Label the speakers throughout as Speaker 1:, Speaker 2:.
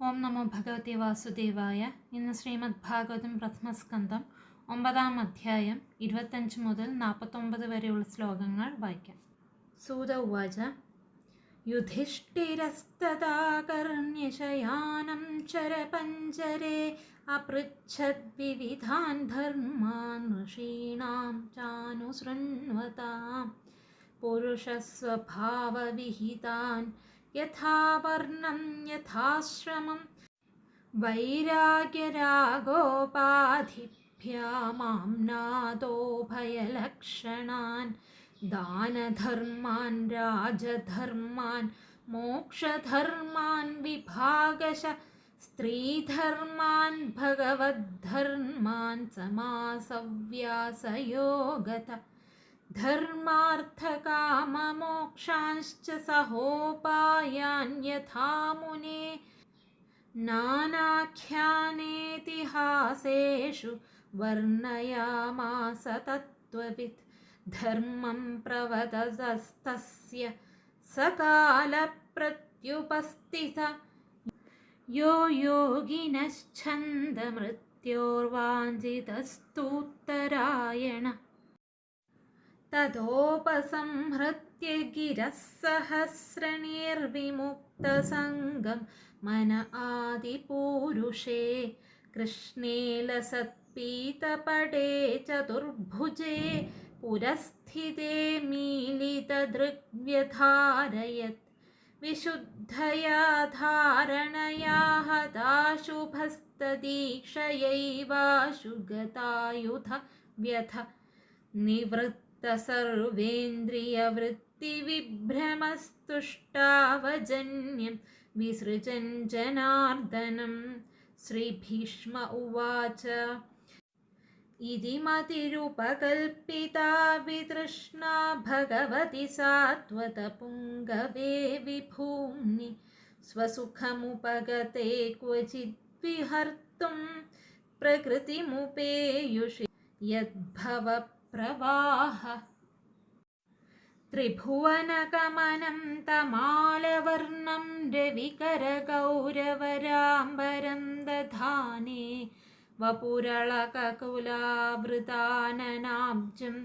Speaker 1: ഓം നമോ ഭഗവതി വാസുദേവായ. ഇന്ന് ശ്രീമദ് ഭാഗവതം പ്രഥമസ്കന്ധം ഒമ്പതാം അധ്യായം ഇരുപത്തഞ്ച് മുതൽ നാൽപ്പത്തൊമ്പത് വരെയുള്ള ശ്ലോകങ്ങൾ വായിക്കാം. സൂത ഉവാച യുധിഷ്ഠിരസ്തതാകർണ്യശയാനം ചരപഞ്ചരേ അപൃച്ഛത് വിവിധാൻ ധർമാൻ ഋഷീണാം ചാനുസൃണ്വതാം. പുരുഷസ്വഭാവവിഹിതാൻ യഥാവർണം യഥാശ്രമം വൈരാഗ്യരാഗോപാധിഭ്യാമാം നാദോ ഭയലക്ഷണാൻ ദാനധർമാൻ രാജധർമാൻ മോക്ഷധർമാൻ വിഭാഗശ സ്ത്രീധർമാൻ ഭഗവദ്ധർമാൻ സമാസവ്യാസയോഗത धर्मार्थकाममोक्षांश्च सहोपायान् यथा मुने नानाख्यानेतिहासेषु वर्णयामास तत्त्ववित् धर्मं प्रवदस्तस्य सकालप्रत्युपस्थित। यो योगिनश्छन्दमृत्योर्वाञ्छितस्तूत्तरायण തഥോപസംഹൃത്യ ഗിരസഹസ്രണിർവിമുക്തസംഗം മന ആദിപൂരുഷേ കൃഷ്ണേ ലസത്പീതപടേ ചതുർഭുജേ പുരസ്ഥിതേ മീലിതദൃഗ്വ്യധാരയത് വിശുദ്ധയാ ധാരണയാ ഹതാശുഭസ്തദീക്ഷയൈവാശുഗതായുധ വ്യഥ നിവൃത്ത व्यथ निवृत्तसर्वेन्द्रियवृत्तिविभ्रमस्तुष्टावजन्यं विसृजन् जनार्दनं। श्रीभीष्म उवाच। इति मतिरुपकल्पिता वितृष्णा भगवति सात्वतपुङ्गवे विभूम्नि स्वसुखमुपगते क्वचिद्विहर्तुं प्रकृतिमुपेयुषि यद्भवप्रवाह त्रिभुवनगमनं तमालवर्णं रविकरगौरवराम्बरं दधाने वपुरळककुलावृताननाब्जं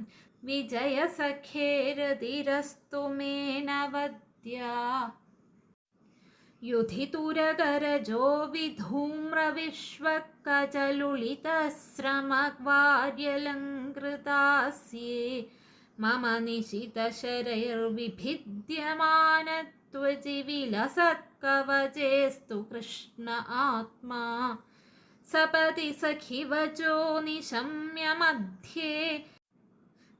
Speaker 1: विजयसखेरतिरस्तु मे नवद्या युधितुरगरजो विधूम्रविश्वकचलुलितश्रमग्वार्यलङ्कृतास्ये मम निशितशरैर्विभिद्यमानत्वजिविलसत्कवचेस्तु कृष्ण आत्मा सपदि सखिवचो निशम्य मध्ये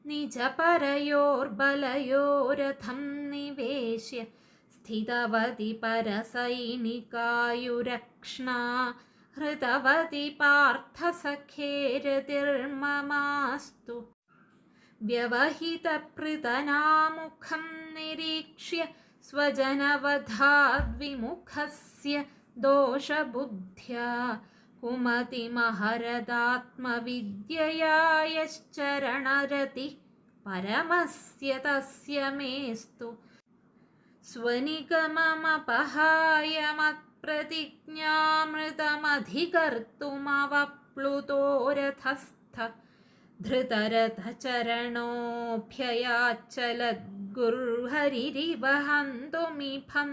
Speaker 1: निजपरयोर्बलयोरथं निवेश्य स्थितवति परसैनिकायुरक्ष्णा हृतवति पार्थसखेरतिर्ममास्तु व्यवहितपृतनामुखं निरीक्ष्य स्वजनवधाद्विमुखस्य दोषबुद्ध्या कुमतिमहरदात्मविद्यया यश्चरणरतिः परमस्य तस्य मेस्तु स्वनिगममपहायमप्रतिज्ञामृतमधिकर्तुमवप्लुतो रथस्थ धृतरथचरणोऽभ्ययाच्चलद्गुर्हरिरिवहन्तुमिफं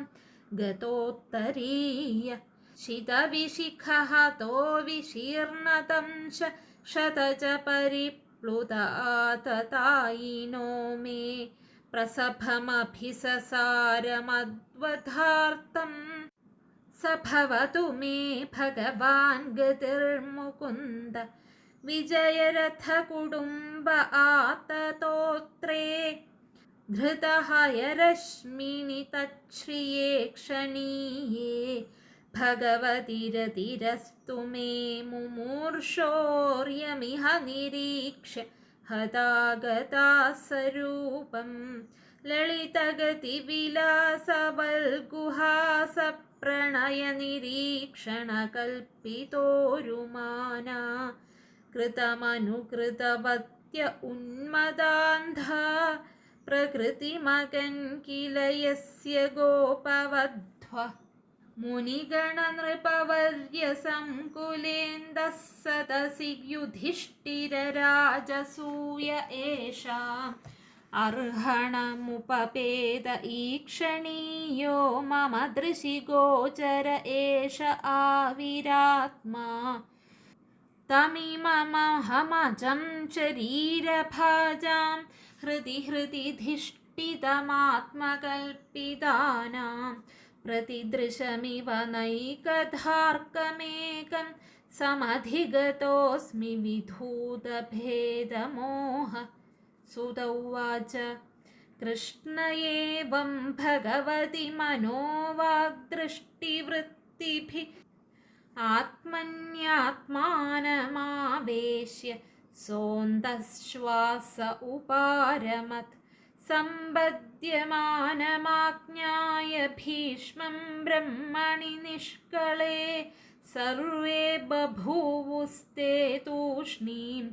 Speaker 1: गतोत्तरीय शितविशिखहतो विशीर्णतं शत च परिप्लुताततायिनो मे प्रसभमभिससारमद्वधार्तं സഭവതു മേ ഭഗവാൻ ഗതിർമുകുന്ദ വിജയരഥ കുടുംബ ആതതോത്രേ ധൃതഹയരശ്മിനി തച്ഛ്രിയേ ക്ഷണീയേ ഭഗവതിരതിരസ്തു മേ മുമൂർഷോര്യമിഹ നിരീക്ഷ്യ ഹതാഗതാസ്വരൂപം ലളിതഗതിവിലാസവൽഗുഹാസ ललितगतिविलासवल्गुहासप्रणयनिरीक्षणकल्पितोरुमाना कृतमनुकृतवत्य उन्मदान्धा प्रकृतिमगन् किल यस्य गोपवध्व मुनिगणनृपवर्यसङ्कुलेन्दः सदसि युधिष्ठिरराजसूय एषाम् अर्हणमुपपेद ईक्षणीयो मम दृशि गोचर एष आविरात्मा। तमिममहमजं शरीरभाजां हृदि हृदि धिष्ठितमात्मकल्पितानां प्रतिदृशमिव नैकधार्कमेकं समधिगतोऽस्मि विधूतभेदमोह सुत उवाच कृष्ण एवं भगवति मनोवाग्दृष्टिवृत्तिभिः आत्मन्यात्मानमावेश्य सोऽन्तश्वास उपारमत् सम्बध्यमानमाज्ञाय भीष्मं ब्रह्मणि निष्कळे सर्वे बभूवुस्ते तूष्णीं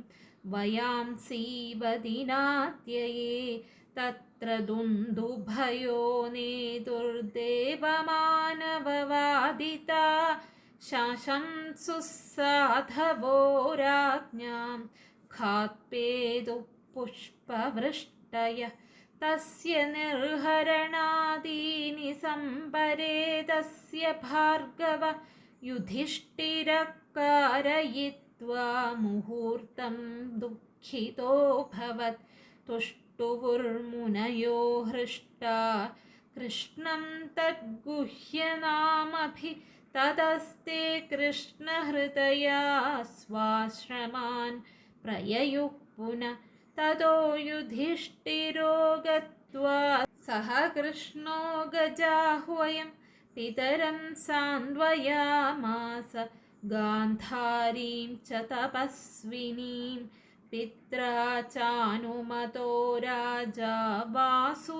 Speaker 1: वयांसीव दिनात्यये तत्र दुन्दुभयो नेतुर्देवमानववादिता शशंसुसाधवो राज्ञां खात्पेदु पुष्पवृष्टय तस्य निर्हरणादीनि सम्परे तस्य भार्गव मुहूर्तं दुःखितोऽभवत् तुष्टुवुर्मुनयो हृष्टा। कृष्णं तद्गुह्यनामभि ततस्ते कृष्णहृदया स्वाश्रमान् प्रययुः पुनः ततो युधिष्ठिरो गत्वा सह कृष्णो गजाह्वयं पितरं सान्त्वयामास गान्धारीं च तपस्विनीं पित्रा चानुमतो राजा वासुदेवानुमोदित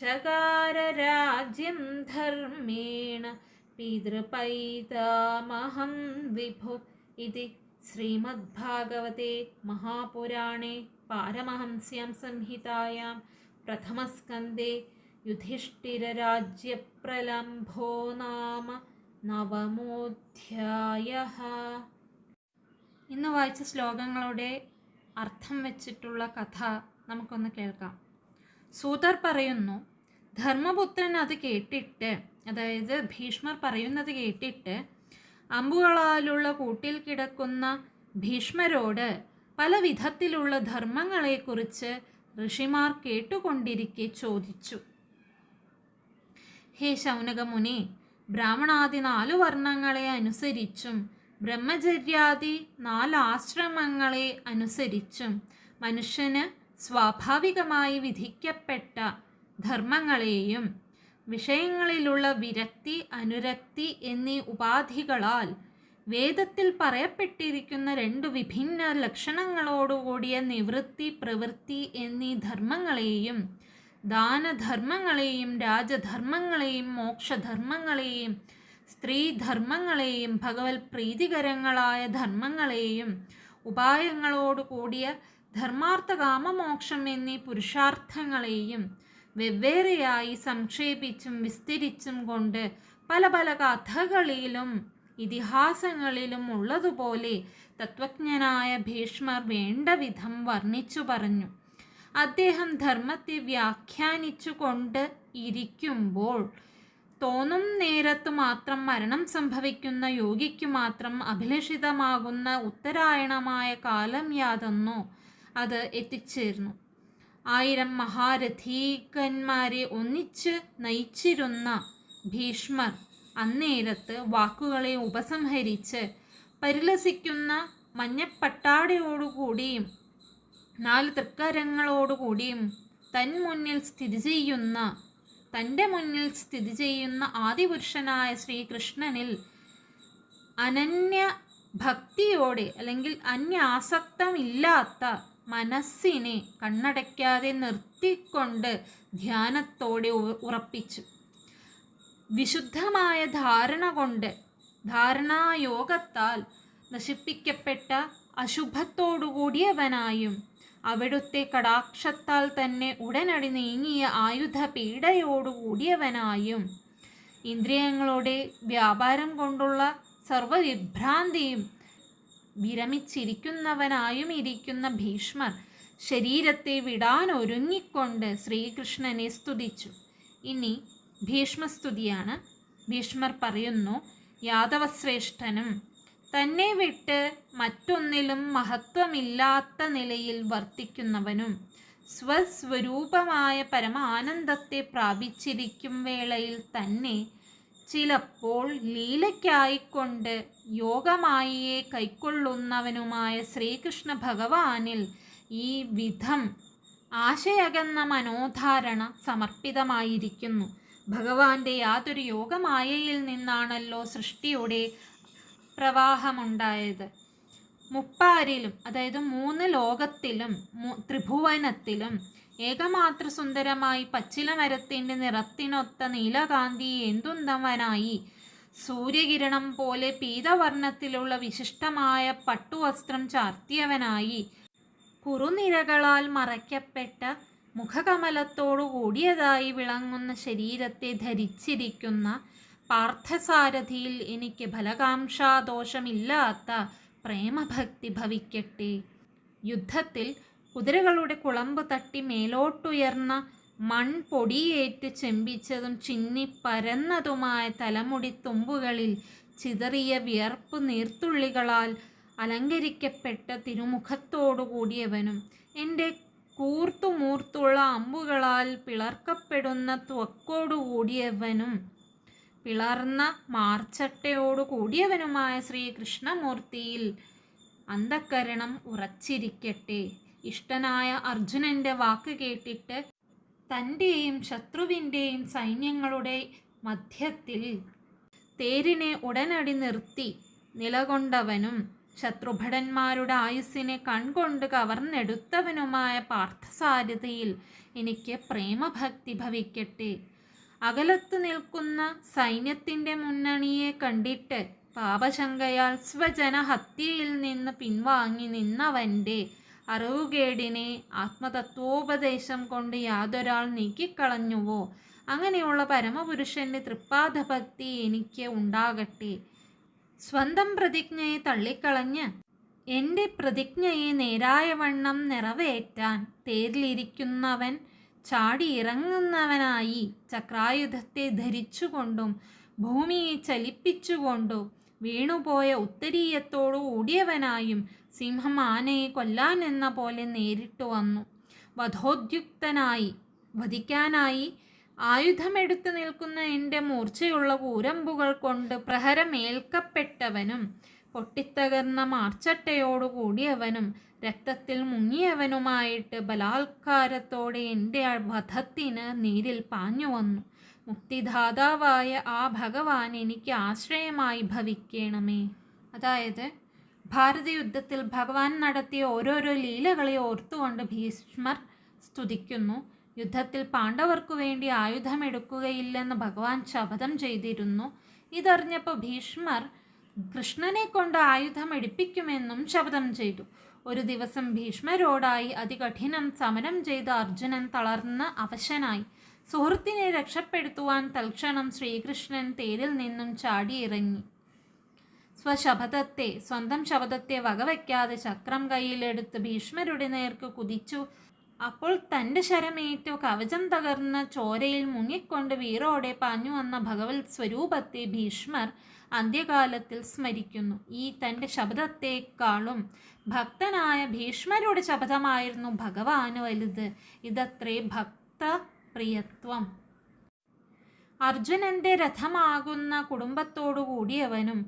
Speaker 1: चकारराज्यं धर्मेण पितृपैतामहं विभु इति श्रीमद्भागवते महापुराणे पारमहंस्यां संहितायां प्रथमस्कन्दे युधिष्ठिरराज्यप्रलम्भो नाम നവമോധ്യായഃ ഇന്ന് വായിച്ച ശ്ലോകങ്ങളുടെ അർത്ഥം വെച്ചിട്ടുള്ള കഥ നമുക്കൊന്ന് കേൾക്കാം സൂതർ പറയുന്നു ധർമ്മപുത്രൻ അത് കേട്ടിട്ട് അതായത് ഭീഷ്മർ പറയുന്നത് കേട്ടിട്ട് അമ്പുകളാലുള്ള കൂട്ടിൽ കിടക്കുന്ന ഭീഷ്മരോട് പല വിധത്തിലുള്ള ധർമ്മങ്ങളെക്കുറിച്ച് ഋഷിമാർ കേട്ടുകൊണ്ടിരിക്കെ ചോദിച്ചു ഹേ ശൗനകമുനി ബ്രാഹ്മണാദി നാലു വർണങ്ങളെ അനുസരിച്ചും ബ്രഹ്മചര്യാദി നാല് ആശ്രമങ്ങളെ അനുസരിച്ചും മനുഷ്യന് സ്വാഭാവികമായി വിധിക്കപ്പെട്ട ധർമ്മങ്ങളെയും വിഷയങ്ങളിലുള്ള വിരക്തി അനുരക്തി എന്നീ ഉപാധികളാൽ വേദത്തിൽ പറയപ്പെട്ടിരിക്കുന്ന രണ്ടു വിഭിന്ന ലക്ഷണങ്ങളോടുകൂടിയ നിവൃത്തി പ്രവൃത്തി എന്നീ ധർമ്മങ്ങളെയും ദാനധർമ്മങ്ങളെയും രാജധർമ്മങ്ങളെയും മോക്ഷധർമ്മങ്ങളെയും സ്ത്രീധർമ്മങ്ങളെയും ഭഗവത് പ്രീതികരങ്ങളായ ധർമ്മങ്ങളെയും ഉപായങ്ങളോടുകൂടിയ ധർമാർത്ഥകാമമോക്ഷം എന്നീ പുരുഷാർത്ഥങ്ങളെയും വെവ്വേറെയായി സംക്ഷേപിച്ചും വിസ്തരിച്ചും കൊണ്ട് പല പല കഥകളിലും ഇതിഹാസങ്ങളിലും ഉള്ളതുപോലെ തത്വജ്ഞനായ ഭീഷ്മർ വേണ്ട വിധം വർണിച്ചു പറഞ്ഞു. അദ്ദേഹം ധർമ്മത്തെ വ്യാഖ്യാനിച്ചു കൊണ്ട് ഇരിക്കുമ്പോൾ തോന്നും നേരത്ത് മാത്രം മരണം സംഭവിക്കുന്ന യോഗിക്ക് മാത്രം അഭിലഷിതമാകുന്ന ഉത്തരായണമായ കാലം യാതെന്നോ അത് എത്തിച്ചേർന്നു. ആയിരം മഹാരഥീകന്മാരെ ഒന്നിച്ച് നയിച്ചിരുന്ന ഭീഷ്മർ അന്നേരത്ത് വാക്കുകളെ ഉപസംഹരിച്ച് പരിലസിക്കുന്ന മഞ്ഞപ്പട്ടാടയോടുകൂടിയും നാല് തൃക്കരങ്ങളോടുകൂടിയും തൻ മുന്നിൽ സ്ഥിതി ചെയ്യുന്ന തന്റെ മുന്നിൽ സ്ഥിതി ചെയ്യുന്ന ആദിപുരുഷനായ ശ്രീകൃഷ്ണനിൽ അനന്യ ഭക്തിയോടെ അല്ലെങ്കിൽ അന്യാസക്തമില്ലാത്ത മനസ്സിനെ കണ്ണടയ്ക്കാതെ നിർത്തിക്കൊണ്ട് ധ്യാനത്തോടെ ഉറപ്പിച്ചു. വിശുദ്ധമായ ധാരണ കൊണ്ട് ധാരണായോഗത്താൽ നശിപ്പിക്കപ്പെട്ട അശുഭത്തോടുകൂടിയവനായും അവിടുത്തെ കടാക്ഷത്താൽ തന്നെ ഉടനടി നീങ്ങിയ ആയുധ പീഡയോടുകൂടിയവനായും ഇന്ദ്രിയങ്ങളുടെ വ്യാപാരം കൊണ്ടുള്ള സർവവിഭ്രാന്തിയും വിരമിച്ചിരിക്കുന്നവനായും ഇരിക്കുന്ന ഭീഷ്മർ ശരീരത്തെ വിടാൻ ഒരുങ്ങിക്കൊണ്ട് ശ്രീകൃഷ്ണനെ സ്തുതിച്ചു. ഇനി ഭീഷ്മസ്തുതിയാണ്. ഭീഷ്മർ പറയുന്നു യാദവശ്രേഷ്ഠനും തന്നെ വിട്ട് മറ്റൊന്നിലും മഹത്വമില്ലാത്ത നിലയിൽ വർത്തിക്കുന്നവനും സ്വസ്വരൂപമായ പരമാനന്ദത്തെ പ്രാപിച്ചിരിക്കും വേളയിൽ തന്നെ ചിലപ്പോൾ ലീലയ്ക്കായിക്കൊണ്ട് യോഗമായിയെ കൈക്കൊള്ളുന്നവനുമായ ശ്രീകൃഷ്ണ ഭഗവാനിൽ ഈ വിധം ആശയകന്ന മനോധാരണ സമർപ്പിതമായിരിക്കുന്നു. ഭഗവാന്റെ യാതൊരു യോഗമായയിൽ നിന്നാണല്ലോ സൃഷ്ടിയുടെ പ്രവാഹമുണ്ടായത്. മുപ്പാരിലും അതായത് മൂന്ന് ലോകത്തിലും ത്രിഭുവനത്തിലും ഏകമാത്ര സുന്ദരമായി പച്ചില മരത്തിന്റെ നിറത്തിനൊത്ത നീലകാന്തി എന്തുന്തവനായി സൂര്യകിരണം പോലെ പീതവർണത്തിലുള്ള വിശിഷ്ടമായ പട്ടുവസ്ത്രം ചാർത്തിയവനായി. കുറുനിരകളാൽ മറയ്ക്കപ്പെട്ട മുഖകമലത്തോടു കൂടിയതായി വിളങ്ങുന്ന ശരീരത്തെ ധരിച്ചിരിക്കുന്ന പാർത്ഥസാരഥിയിൽ എനിക്ക് ഫലകാംക്ഷാദോഷമില്ലാത്ത പ്രേമഭക്തി ഭവിക്കട്ടെ. യുദ്ധത്തിൽ കുതിരകളുടെ കുളമ്പ് തട്ടി മേലോട്ടുയർന്ന മൺപൊടിയേറ്റ് ചെമ്പിച്ചതും ചിന്നി പരന്നതുമായ തലമുടി തുമ്പുകളിൽ ചിതറിയ വിയർപ്പ് നീർത്തുള്ളികളാൽ അലങ്കരിക്കപ്പെട്ട തിരുമുഖത്തോടു കൂടിയവനും എന്റെ കൂർത്തുമൂർത്തുള്ള അമ്പുകളാൽ പിളർക്കപ്പെടുന്ന ത്വക്കോടു കൂടിയവനും പിളർന്ന മാർച്ചട്ടയോടു കൂടിയവനുമായ ശ്രീകൃഷ്ണമൂർത്തിയിൽ അന്ധക്കരണം ഉറച്ചിരിക്കട്ടെ. ഇഷ്ടനായ അർജുനന്റെ വാക്ക് കേട്ടിട്ട് തന്റെയും ശത്രുവിന്റെയും സൈന്യങ്ങളുടെ മധ്യത്തിൽ തേരിനെ ഉടനടി നിർത്തി നിലകൊണ്ടവനും ശത്രുഭടന്മാരുടെ ആയുസ്സിനെ കൺകൊണ്ട് കവർന്നെടുത്തവനുമായ പാർത്ഥസാരഥിയിൽ എനിക്ക് പ്രേമഭക്തി ഭവിക്കട്ടെ. അകലത്ത് നിൽക്കുന്ന സൈന്യത്തിന്റെ മുന്നണിയെ കണ്ടിട്ട് പാപശങ്കയാൽ സ്വജനഹത്യയിൽ നിന്ന് പിൻവാങ്ങി നിന്നവന്റെ അറിവുകേടിനെ ആത്മതത്വോപദേശം കൊണ്ട് യാതൊരാൾ നീക്കിക്കളഞ്ഞുവോ? അങ്ങനെയുള്ള പരമപുരുഷന്റെ തൃപ്പാദഭക്തി എനിക്ക് ഉണ്ടാകട്ടെ. സ്വന്തം പ്രതിജ്ഞയെ തള്ളിക്കളഞ്ഞ് എന്റെ പ്രതിജ്ഞയെ നേരായവണ്ണം നിറവേറ്റാൻ തേരിലിരിക്കുന്നവൻ ചാടിയിറങ്ങുന്നവനായി ചക്രായുധത്തെ ധരിച്ചുകൊണ്ടും ഭൂമിയെ ചലിപ്പിച്ചുകൊണ്ടും വീണുപോയ ഉത്തരീയത്തോടു ഓടിയവനായും സിംഹം ആനയെ കൊല്ലാൻ എന്ന പോലെ നേരിട്ടു വന്നു. വധോദ്യുക്തനായി വധിക്കാനായി ആയുധമെടുത്തു നിൽക്കുന്ന എന്റെ മൂർച്ചയുള്ള കൂരമ്പുകൾ കൊണ്ട് പ്രഹരമേൽക്കപ്പെട്ടവനും പൊട്ടിത്തകർന്ന മാർച്ചട്ടയോടു കൂടിയവനും രക്തത്തിൽ മുങ്ങിയവനുമായിട്ട് ബലാത്കാരത്തോടെ എന്റെ വധത്തിന് നീരിൽ പാഞ്ഞു വന്നു. മുക്തിദാതാവായ ആ ഭഗവാൻ എനിക്ക് ആശ്രയമായി ഭവിക്കണമേ. അതായത് ഭാരതയുദ്ധത്തിൽ ഭഗവാൻ നടത്തിയ ഓരോരോ ലീലകളെ ഓർത്തുകൊണ്ട് ഭീഷ്മർ സ്തുതിക്കുന്നു. യുദ്ധത്തിൽ പാണ്ഡവർക്കു വേണ്ടി ആയുധമെടുക്കുകയില്ലെന്ന് ഭഗവാൻ ശപഥം ചെയ്തിരുന്നു. ഇതറിഞ്ഞപ്പോൾ ഭീഷ്മർ കൃഷ്ണനെ കൊണ്ട് ആയുധം എടുപ്പിക്കുമെന്നും ശപഥം ചെയ്തു. ഒരു ദിവസം ഭീഷ്മരോടായി അതികഠിനം സമരം ചെയ്ത അർജുനൻ തളർന്ന് അവശനായി. സുഹൃത്തിനെ രക്ഷപ്പെടുത്തുവാൻ തൽക്ഷണം ശ്രീകൃഷ്ണൻ തേരിൽ നിന്നും ചാടിയിറങ്ങി. സ്വശപഥത്തെ സ്വന്തം ശപഥത്തെ വകവയ്ക്കാതെ ചക്രം കയ്യിലെടുത്ത് ഭീഷ്മരുടെ നേർക്ക് കുതിച്ചു. അപ്പോൾ തന്റെ ശരമേറ്റു കവചം തകർന്ന ചോരയിൽ മുങ്ങിക്കൊണ്ട് വീറോടെ പാഞ്ഞു വന്ന ഭഗവത് സ്വരൂപത്തെ ഭീഷ്മർ അന്ത്യകാലത്തിൽ സ്മരിക്കുന്നു. ഈ തന്റെ ശബ്ദത്തെക്കാളും ഭക്തനായ ഭീഷ്മരുടെ ശബ്ദമായിരുന്നു ഭഗവാന് വലുത്. ഇതത്രേ ഭക്തപ്രിയത്വം. അർജുനന്റെ രഥമാകുന്ന കുടുംബത്തോടു കൂടിയവനും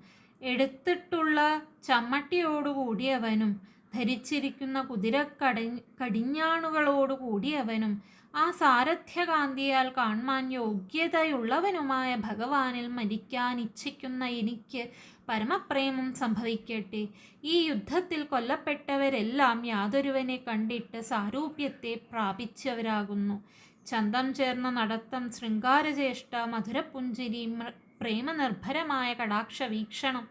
Speaker 1: എടുത്തിട്ടുള്ള ചമ്മട്ടിയോടു കൂടിയവനും ധരിച്ചിരിക്കുന്ന കുതിര കടി കടിഞ്ഞാണുകളോടു കൂടിയവനും ആ സാരഥ്യകാന്തിയാൽ കാണുവാൻ യോഗ്യതയുള്ളവനുമായ ഭഗവാനിൽ മരിക്കാൻ ഇച്ഛിക്കുന്ന എനിക്ക് പരമപ്രേമം സംഭവിക്കട്ടെ. ഈ യുദ്ധത്തിൽ കൊല്ലപ്പെട്ടവരെല്ലാം യാതൊരുവനെ കണ്ടിട്ട് സാരൂപ്യത്തെ പ്രാപിച്ചവരാകുന്നു. ചന്തം ചേർന്ന നടത്തം ശൃംഗാരചേഷ്ട മധുരപുഞ്ചിരി പ്രേമനിർഭരമായ കടാക്ഷ വീക്ഷണം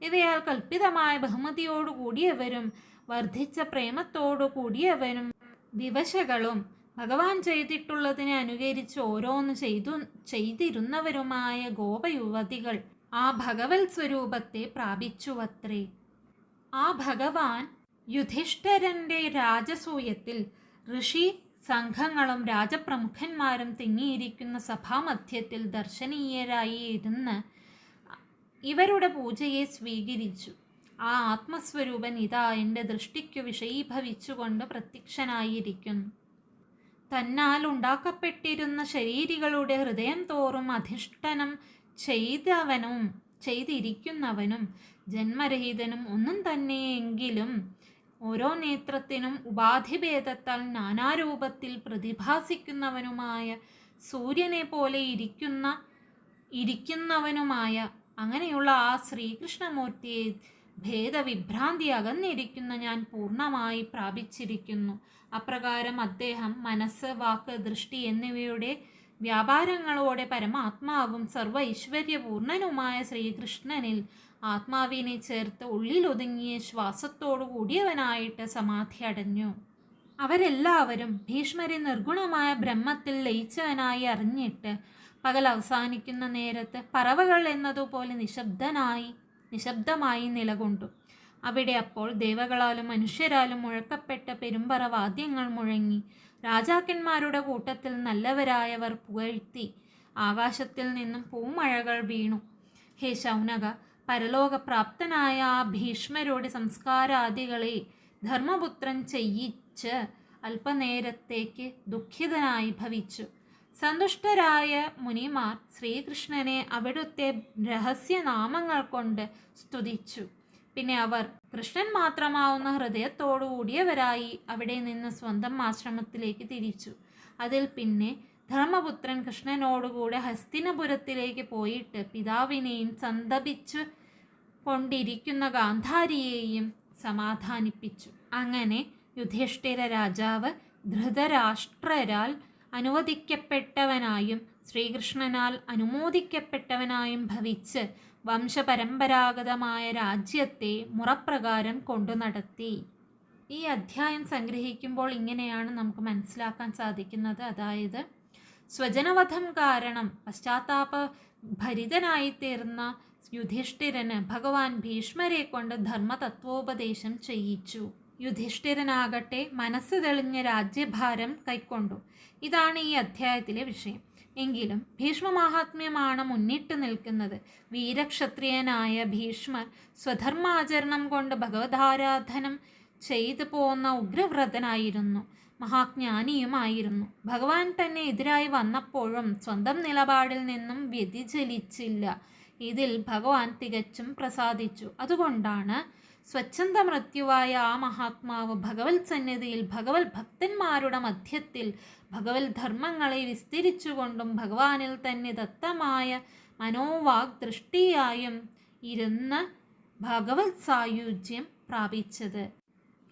Speaker 1: ഇവയാൽ കൽപ്പിതമായ ബഹുമതിയോടുകൂടിയവരും വർദ്ധിച്ച പ്രേമത്തോടു കൂടിയവരും വിവശകളും ഭഗവാൻ ചെയ്തിട്ടുള്ളതിനെ അനുകരിച്ച് ഓരോന്ന് ചെയ്തു ചെയ്തിരുന്നവരുമായ ഗോപയുവതികൾ ആ ഭഗവത് സ്വരൂപത്തെ പ്രാപിച്ചുവത്രേ. ആ ഭഗവാൻ യുധിഷ്ഠരന്റെ രാജസൂയത്തിൽ ഋഷി സംഘങ്ങളും രാജപ്രമുഖന്മാരും തിങ്ങിയിരിക്കുന്ന സഭാമധ്യത്തിൽ ദർശനീയരായി ഇരുന്ന് ഇവരുടെ പൂജയെ സ്വീകരിച്ചു. ആ ആത്മസ്വരൂപൻ ഇതാ എന്റെ ദൃഷ്ടിക്കു വിഷയീഭവിച്ചുകൊണ്ട് പ്രത്യക്ഷനായിരിക്കുന്നു. തന്നാൽ ഉണ്ടാക്കപ്പെട്ടിരുന്ന ശരീരികളുടെ ഹൃദയം തോറും അധിഷ്ഠനം ചെയ്തവനും ചെയ്തിരിക്കുന്നവനും ജന്മരഹിതനും ഒന്നും തന്നെയെങ്കിലും ഓരോ നേത്രത്തിനും ഉപാധിഭേദത്താൽ നാനാരൂപത്തിൽ പ്രതിഭാസിക്കുന്നവനുമായ സൂര്യനെ പോലെ ഇരിക്കുന്ന ഇരിക്കുന്നവനുമായ അങ്ങനെയുള്ള ആ ശ്രീകൃഷ്ണമൂർത്തിയെ ഭേദവിഭ്രാന്തി അകന്നിരിക്കുന്ന ഞാൻ പൂർണമായി പ്രാപിച്ചിരിക്കുന്നു. അപ്രകാരം അദ്ദേഹം മനസ്സ് വാക്ക് ദൃഷ്ടി എന്നിവയുടെ വ്യാപാരങ്ങളോടെ പരമാത്മാവും സർവ ഐശ്വര്യപൂർണനുമായ ശ്രീകൃഷ്ണനിൽ ആത്മാവിനെ ചേർത്ത് ഉള്ളിലൊതുങ്ങിയ ശ്വാസത്തോടു കൂടിയവനായിട്ട് സമാധി അടഞ്ഞു. അവരെല്ലാവരും ഭീഷ്മരെ നിർഗുണമായ ബ്രഹ്മത്തിൽ ലയിച്ചവനായി അറിഞ്ഞിട്ട് പകൽ അവസാനിക്കുന്ന നേരത്ത് പറവകൾ എന്നതുപോലെ നിശബ്ദനായി നിശബ്ദമായി നിലകൊണ്ടു. അവിടെ അപ്പോൾ ദേവകളാലും മനുഷ്യരാലും മുഴക്കപ്പെട്ട പെരുമ്പറ വാദ്യങ്ങൾ മുഴങ്ങി രാജാക്കന്മാരുടെ കൂട്ടത്തിൽ നല്ലവരായവർ പുകഴ്ത്തി ആകാശത്തിൽ നിന്നും പൂമഴകൾ വീണു. ഹേ ശൗനക പരലോകപ്രാപ്തനായ ആ ഭീഷ്മരോട് സംസ്കാരാദികളെ ധർമ്മപുത്രൻ ചെയ്യിച്ച് അല്പനേരത്തേക്ക് ദുഃഖിതനായി ഭവിച്ചു. സന്തുഷ്ടരായ മുനിമാർ ശ്രീകൃഷ്ണനെ അവിടുത്തെ രഹസ്യനാമങ്ങൾ കൊണ്ട് സ്തുതിച്ചു. പിന്നെ അവർ കൃഷ്ണൻ മാത്രമാവുന്ന ഹൃദയത്തോടുകൂടിയവരായി അവിടെ നിന്ന് സ്വന്തം ആശ്രമത്തിലേക്ക് തിരിച്ചു. അതിൽ പിന്നെ ധർമ്മപുത്രൻ കൃഷ്ണനോടുകൂടെ ഹസ്തിനപുരത്തിലേക്ക് പോയിട്ട് പിതാവിനെയും സന്തപിച്ചു കൊണ്ടിരിക്കുന്ന ഗാന്ധാരിയെയും സമാധാനിപ്പിച്ചു. അങ്ങനെ യുധിഷ്ഠിര രാജാവ് ധൃതരാഷ്ട്രരാൽ അനുവദിക്കപ്പെട്ടവനായും ശ്രീകൃഷ്ണനാൽ അനുമോദിക്കപ്പെട്ടവനായും ഭവിച്ച് വംശപരമ്പരാഗതമായ രാജ്യത്തെ മുറപ്രകാരം കൊണ്ടു നടത്തി. ഈ അധ്യായം സംഗ്രഹിക്കുമ്പോൾ ഇങ്ങനെയാണ് നമുക്ക് മനസ്സിലാക്കാൻ സാധിക്കുന്നത്. അതായത് സ്വജനവധം കാരണം പശ്ചാത്താപ ഭരിതനായി തീർന്ന യുധിഷ്ഠിരന് ഭഗവാൻ ഭീഷ്മരെ കൊണ്ട് ധർമ്മതത്വോപദേശം ചെയ്യിച്ചു. യുധിഷ്ഠിരനാകട്ടെ മനസ്സ് തെളിഞ്ഞ രാജ്യഭാരം കൈക്കൊണ്ടു. ഇതാണ് ഈ അധ്യായത്തിലെ വിഷയം. എങ്കിലും ഭീഷ്മ ഭീഷ്മമാഹാത്മ്യമാണ് മുന്നിട്ട് നിൽക്കുന്നത്. വീരക്ഷത്രിയനായ ഭീഷ്മർ സ്വധർമാചരണം കൊണ്ട് ഭഗവതാരാധനം ചെയ്തു പോന്ന ഉഗ്രവ്രതനായിരുന്നു. മഹാജ്ഞാനിയുമായിരുന്നു. ഭഗവാൻ തന്നെ എതിരായി വന്നപ്പോഴും സ്വന്തം നിലപാടിൽ നിന്നും വ്യതിചലിച്ചില്ല. ഇതിൽ ഭഗവാൻ തികച്ചും പ്രസാദിച്ചു. അതുകൊണ്ടാണ് സ്വച്ഛന്ത മൃത്യുവായ ആ മഹാത്മാവ് ഭഗവത് സന്നിധിയിൽ ഭഗവത് ഭക്തന്മാരുടെ മധ്യത്തിൽ ഭഗവത് ധർമ്മങ്ങളെ വിസ്തരിച്ചുകൊണ്ടും ഭഗവാനിൽ തന്നെ ദത്തമായ മനോവാഗ് ദൃഷ്ടിയായും ഇരുന്ന് ഭഗവത് സായുജ്യം പ്രാപിച്ചത്.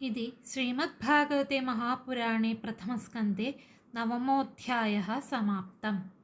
Speaker 1: ഇതി ശ്രീമദ്ഭാഗവത്തെ മഹാപുരാണേ പ്രഥമസ്കന്ധേ നവമോധ്യായ സമാപ്തം.